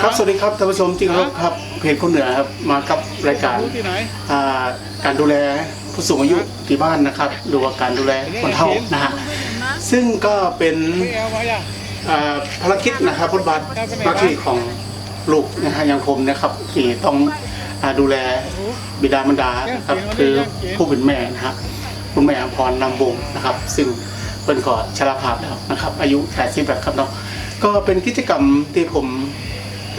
ครับสวัสดีครับท่านผู้ชมที่เคารพครับเพจคนเหนือครับมากับรายการรู้ที่ไหนอ่าการดูแลผู้สูงอายุที่บ้านนะครับหรือว่าการดูแลคนเฒ่านะฮะซึ่งก็เป็นไม่เอามาอย่าอ่าภารกิจนะครับบทบาทหน้าที่ของลูกนะฮะอย่างผมนะครับที่ต้องอ่าดูแลบิดามารดานะครับคือผู้เป็นแม่นะฮะคุณแม่อภรนำวงศ์นะครับ ซึ่งเป็นก่อชราภาพแล้วนะครับ อายุ 80แบบครับเนาะก็เป็นกิจกรรมที่ผม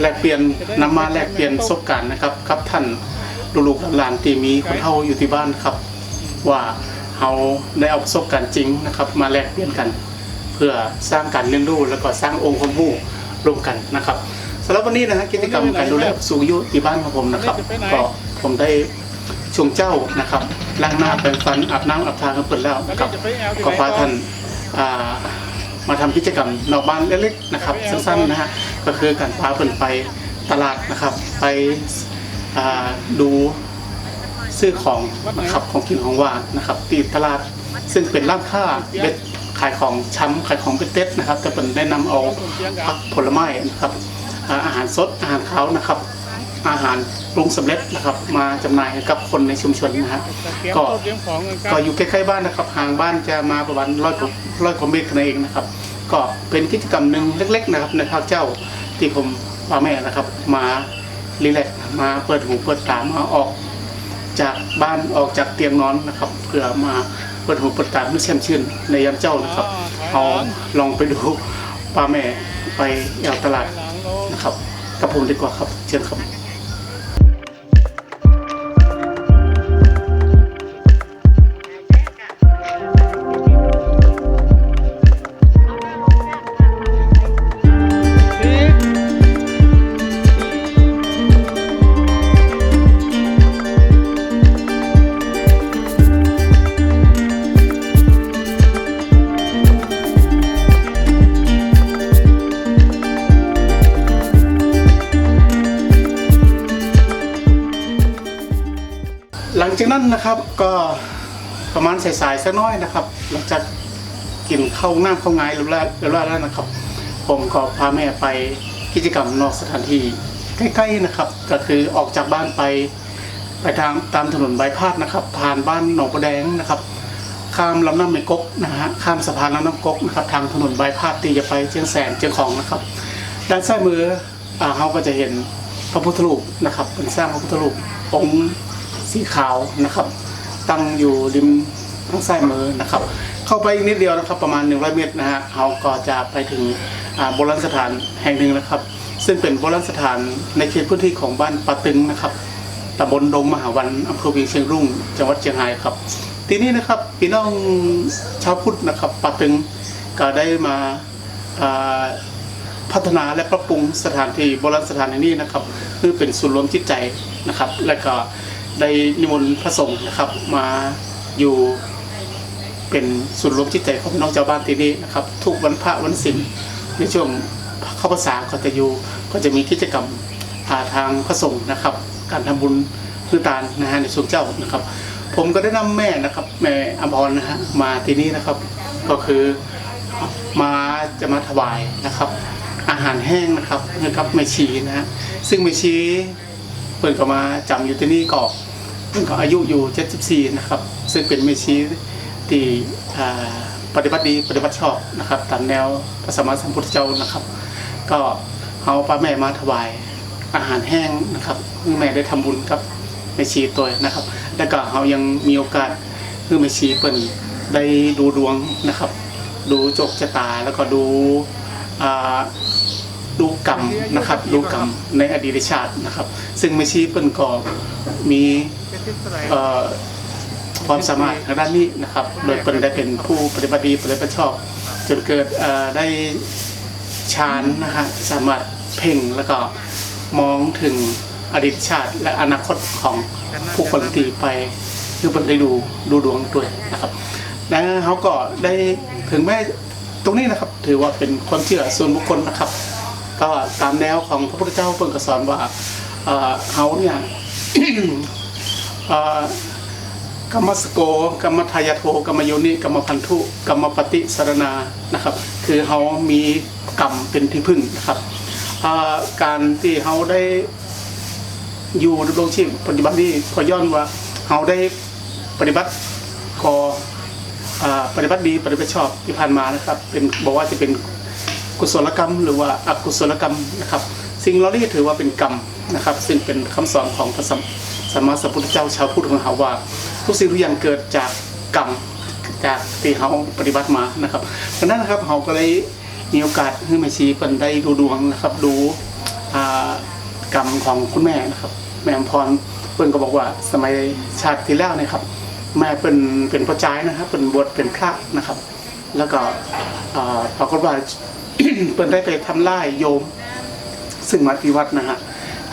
แลกเปลี่ยนนำมาแลกเปลี่ยนประสบการณ์นะครับกับท่านลูกหลานที่มีคนเฒ่าอยู่ที่บ้านครับ ว่าเราได้เอาประสบการณ์จริงนะครับ มาแลกเปลี่ยนกัน เพื่อสร้างการเรียนรู้แล้วก็สร้างองค์ความรู้ร่วมกันนะครับสำหรับวันนี้นะฮะกิจกรรมการดูแลสูงอายุที่บ้านของผมนะครับก็ผมได้ชงเจ้านะครับล้างหน้าแปรงฟันอาบน้ำอาบทากันเปิดแล้วนะครับก็พาท่านอ่า มาทำกิจกรรมนอกบ้านเล็กๆนะครับสั้นๆนะฮะก็คือการพาเพิ่นไปตลาดนะครับ ไปอ่าดูซื้อของนะครับของกินของหวานนะครับตีตลาดซึ่งเป็นร้านค้าเบ็ดขายของช้ำขายของเป็นเต็ดนะครับแต่เป็นแนะนำเอาผักผลไม้นะครับอ่าอาหารสดอาหารขาวนะครับ อาหารปรุงสำเร็จนะครับมาจำหน่ายให้กับคนในชุมชนนะฮะก็เตรียมของก็อยู่ใกล้ๆบ้านนะครับห่างบ้านจะมาประมาณร้อยกว่าร้อยกว่าเมตรกันเองนะครับ ก็เป็นกิจกรรมหนึ่งเล็ก ๆ นะครับ ในภาคเจ้าที่ผมพ่อแม่นะครับ มารีแลกมาเปิดหูเปิดตามาออก จากบ้านออกจากเตียงนอนนะครับเพื่อมาเปิดหูเปิดตาเพื่อแช่มชื่นในยามเจ้านะครับเอาลองไปดูป้าแม่ไปแอวตลาดนะครับกับผมดีกว่าครับ เชิญครับ ลังจากนั้นนะครับก็ประมาณสายๆสักน้อยนะครับ หลังจากกินข้าวน้ำข้าวงายหรือว่าหรือว่าแล้วนะครับ ผมก็พาแม่ไปกิจกรรมนอกสถานที่ใกล้ๆนะครับ ก็คือออกจากบ้านไปไปทางตามถนนใบายพาดนะครับ ผ่านบ้านหนองประแดงนะครับ ข้ามลำน้ำเมกกนะฮะข้ามสะพานลำน้ำกกนะครับทางถนนใบายพาดที่จะไปเชียงแสนเชียงของนะครับ ด้านซ้ายมืออ่าเราก็จะเห็นพระพุทธรูปนะครับ เป็นสร้างพระพุทธรูปองค์ สีขาวนะครับ ตั้งอยู่ริมทางซ้ายมือนะครับ เข้าไปอีกนิดเดียวนะครับ ประมาณ 100 เมตรนะฮะเราก็จะไปถึงโบราณสถานแห่งหนึ่งนะครับ ซึ่งเป็นโบราณสถานในเขตพื้นที่ของบ้านปะตึงนะครับตำบลดงมหาวันอำเภอเวียงเชียงรุ่ง จังหวัดเชียงรายครับ ทีนี้นะครับพี่น้องชาวพุทธนะครับปะตึงก็ได้มาอ่าพัฒนาและปรับปรุงสถานที่โบราณสถานแห่งนี้นะครับ คือเป็นศูนย์รวมจิตใจนะครับ และก็ ได้นิมนต์พระสงฆ์นะครับ มาอยู่เป็นศูนรวมจิตใจของน้องชาวบ้านที่นี่นะครับ ทุกวันพระวันศีลในช่วงเข้าพรรษาก็จะอยู่ก็จะมีกิจกรรมหาทางพระสงฆ์นะครับ การทำบุญคือตานนะฮะในช่วงเจ้านะครับ ผมก็ได้นำแม่นะครับแม่อภรนะฮะมาที่นี่นะครับ ก็คือมาจะมาถวายนะครับ อาหารแห้งนะครับนะครับแม่ชีนะฮะซึ่งแม่ชี เปิดก็มาจำอยู่ที่นี่ก็เพิ่งก็อายุอยู่ 74 นะครับ ซึ่งเป็นแม่ชีที่ปฏิบัติดีปฏิบัติชอบนะครับตามแนวพระสัมมาสัมพุทธเจ้านะครับ ก็เอาป้าแม่มาถวายอาหารแห้งนะครับแม่ได้ทำบุญกับแม่ชีตัวนะครับ แล้วก็เขายังมีโอกาสคือแม่ชีเปิ่นได้ดูดวงนะครับ ดูจกชะตาแล้วก็ดูอ่า ดูกรรมนะครับดูกรรมในอดีตชาตินะครับ ซึ่งแม่ชีเปิ้นก็มีความสามารถทางด้านนี้นะครับ โดยเปิ้นได้เป็นผู้ปฏิบัติดีปฏิบัติชอบ จนเกิดได้ฌานนะฮะสามารถเพ่งแล้วก็มองถึงอดีตชาติ และอนาคตของผู้คนที่ไปคือเปิ้นได้ดูดูดวงด้วยนะครับและเขาก็ได้ถึงแม้ตรงนี้นะครับถือว่าเป็นความเชื่อส่วนบุคคลนะครับ ก็ตามแนวของพระพุทธเจ้าเพิ่งก็สอนว่าเขาเนี่ยกรรมสโกกรรมทายาโทกรรมโยนิกรรมพันธุกรรมปฏิสารนานะครับ คือเขามีกรรมเป็นที่พึ่งนะครับการที่เขาได้อยู่ดำรงชีพปัจจุบันนี้ขอย้อนว่าเขาได้ปฏิบัติขอปฏิบัติดีปฏิบัติชอบที่ผ่านมานะครับ เป็นบอกว่าจะเป็น กุศลกรรม หรือว่าอกุศลกรรมนะครับ สิ่งเหล่านี้ถือว่าเป็นกรรมนะครับ ซึ่งเป็นคำสอนของพระสัมสมาสัมพุทธเจ้าชาวพุทธของเราว่า ทุกสิ่งทุกอย่างเกิดจากกรรมจากที่เขาปฏิบัติมานะครับดังนั้นนะครับเขาก็เลยมีโอกาสให้แม่ชีเปินได้ดูดวงนะครับ ดูกรรมของคุณแม่นะครับ แม่อำพรเปิ้นก็บอกว่าสมัยชาติที่แล้วนะครับ แม่เป็นเป็นพระจายนะครับเป็นบวชเป็นพระนะครับ แล้วก็อ่าปรากฏว่าเปิ้นได้ไปทำไล่โยม ซึ่งมาที่วัดนะฮะ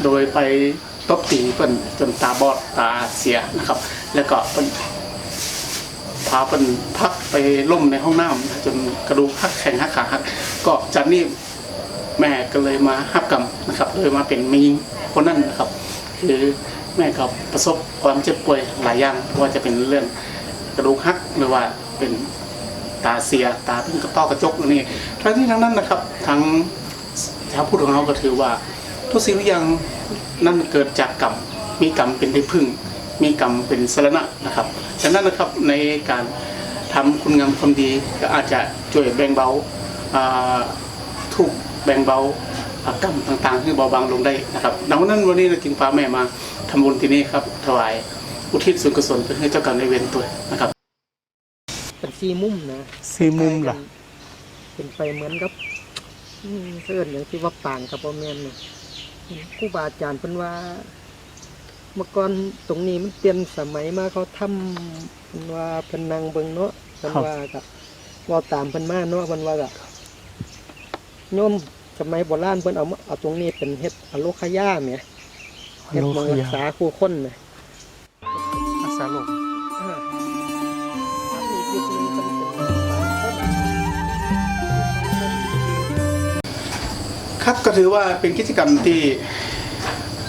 โดยไปตบตีเปิ้นจนตาบอดตาเสียนะครับ แล้วก็เปิ้นพาเป็นพักไปล่มในห้องน้ำจนกระดูกหักแข็งหักขาหักก็จากนี้แม่ก็เลยมาหับกรรมนะครับเลยมาเป็นมีงคนนั้นนะครับ คือแม่ก็ประสบความเจ็บป่วยหลายอย่างว่าจะเป็นเรื่องกระดูกหักหรือว่าเป็น ตาเสียตาเป็นกระต้อกระจกนี่ทั้งที่ทั้งนั้นนะครับทั้งชาวพุทธของเราก็ถือว่า ทุกสิ่งทุกอย่างนั่นเกิดจากกรรมมีกรรมเป็นที่พึ่ง มีกรรมเป็นสรณะนะครับฉะนั้นนะครับในการทำคุณงามความดีก็อาจจะช่วยแบ่งเบาาทุกแบ่งเบากรรมต่างๆให้เบาบางลงได้นะครับดังนั้นวันนี้เราจึงพาแม่มาทำบุญที่นี่ครับถวายอุทิศส่วนกุศลเพื่อให้เจ้ากรรมในายเวรตัวนะครับ เป็นสี่มุมนะสี่มุมล่ะเป็นไปเหมือนกับอืมเสื่อนอย่างที่ว่าป่างกับพ่อแม่นเนี่ยครูบาอาจารย์เพิ่นว่า เมื่อก่อนตรงนี้มันเปลี่ยนสมัยมาเขาทำเพิ่นว่าเพิ่นนั่งเบิ่งเนาะเพิ่นว่ากับว่าตามเพิ่นมาเนาะเพิ่นว่ากับโยมสมัยโบราณเพิ่นเอามาเอาตรงนี้เป็นเฮ็ดอโลคยาแหมเฮ็ดหมองรักษาคู่คนน่ะ ครับก็ถือว่าเป็นกิจกรรมที่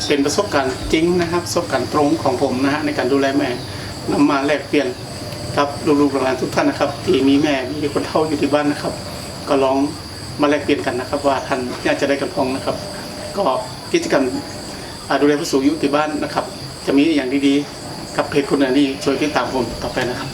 เป็นประสบการณ์จริงนะครับประสบการณ์ตรงของผมนะฮะในการดูแลแม่นำมาแลกเปลี่ยนกับลูกๆหลานทุกท่านนะครับที่มีแม่มีคนเฒ่าอยู่ที่บ้านนะครับ ก็ลองมาแลกเปลี่ยนกันนะครับ ว่าท่านอยากจะได้กันพองนะครับ ก็กิจกรรมดูแลผู้สูงอายุที่บ้านนะครับ จะมีอย่างดีๆ กับเพจคุณอันนี้ช่วยติดตามผมต่อไปนะครับ